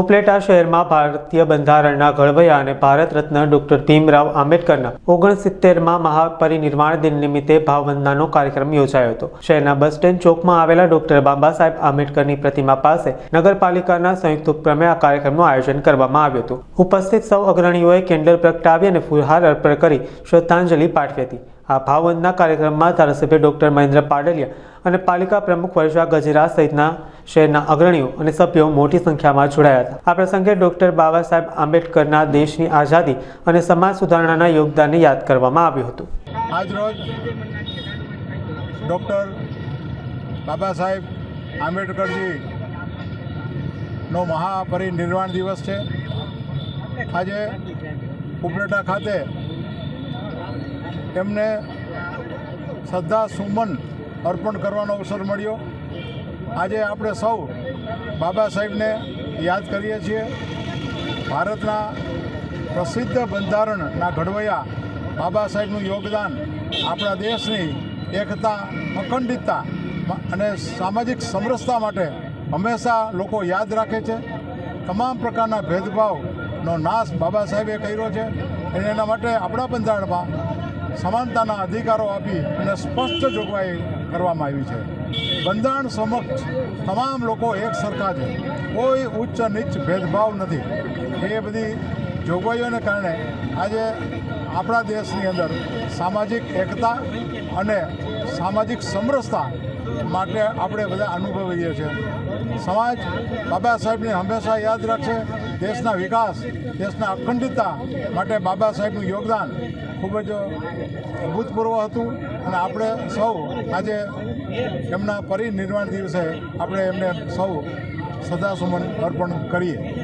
ઉપલેટા શહેરમાં ભારતીય બંધારણના ઘડવૈયા અને ભારત રત્ન ડોક્ટર ભીમરાવ આંબેડકરના ઓગણસિત્તેરમાં મહાપરિનિર્વાણ દિન નિમિત્તે ભાવવંદનાનો કાર્યક્રમ યોજાયો હતો. શહેરના બસ સ્ટેન્ડ ચોકમાં આવેલા ડોક્ટર બાબા સાહેબ આંબેડકરની પ્રતિમા પાસે નગરપાલિકાના સંયુક્ત ઉપક્રમે આ કાર્યક્રમનું આયોજન કરવામાં આવ્યું હતું. ઉપસ્થિત સૌ અગ્રણીઓએ કેન્ડલ પ્રગટાવી અને ફૂલહાર અર્પણ કરી શ્રદ્ધાંજલિ પાઠવી હતી. આ ભાવવંદના કાર્યક્રમમાં ધારાસભ્ય ડોક્ટર મહેન્દ્ર પાડલિયા અને પાલિકા પ્રમુખ વર્ષા ગજેરા સહિતના શહેરના અગ્રણીઓ અને સભ્યો મોટી સંખ્યામાં જોડાયા હતા. આ પ્રસંગે ડોક્ટર બાબા સાહેબ આંબેડકરના દેશની આઝાદી અને સમાજ સુધારણાના યોગદાનને યાદ કરવામાં આવ્યું હતું. આજરોજ ડૉક્ટર બાબા સાહેબ આંબેડકરજીનો મહાપરિનિર્વાણ દિવસ છે. આજે ઉપલેટા ખાતે એમને શ્રદ્ધા સુમન અર્પણ કરવાનો અવસર મળ્યો. આજે આપણે સૌ બાબા સાહેબને યાદ કરીએ છીએ. ભારતના પ્રસિદ્ધ બંધારણના ઘડવૈયા બાબા સાહેબનું યોગદાન આપણા દેશની એકતા, અખંડિતતા અને સામાજિક સમરસતા માટે હંમેશા લોકો યાદ રાખે છે. તમામ પ્રકારના ભેદભાવનો નાશ બાબા સાહેબે કર્યો છે અને એના માટે આપણા બંધારણમાં સમાનતાના અધિકારો આપી અને સ્પષ્ટ જોગવાઈ કરવામાં આવી છે. બંધારણ સમક્ષ તમામ લોકો એક સરખા છે. કોઈ ઉચ્ચ નીચ ભેદભાવ નથી. એ બધી જોગવાઈઓને કારણે આજે આપણા દેશની અંદર સામાજિક એકતા અને સામાજિક સમરસતા માટે આપણે બધા અનુભવીએ છીએ. સમાજ બાબા સાહેબને હંમેશા યાદ રાખશે. દેશના વિકાસ, દેશના અખંડિતતા માટે બાબા સાહેબનું યોગદાન ખૂબ જ અભૂતપૂર્વ હતું અને આપણે સૌ આજે એમના પરિનિર્વાણ દિવસે આપણે એમને સૌ સદાસુમન અર્પણ કરીએ.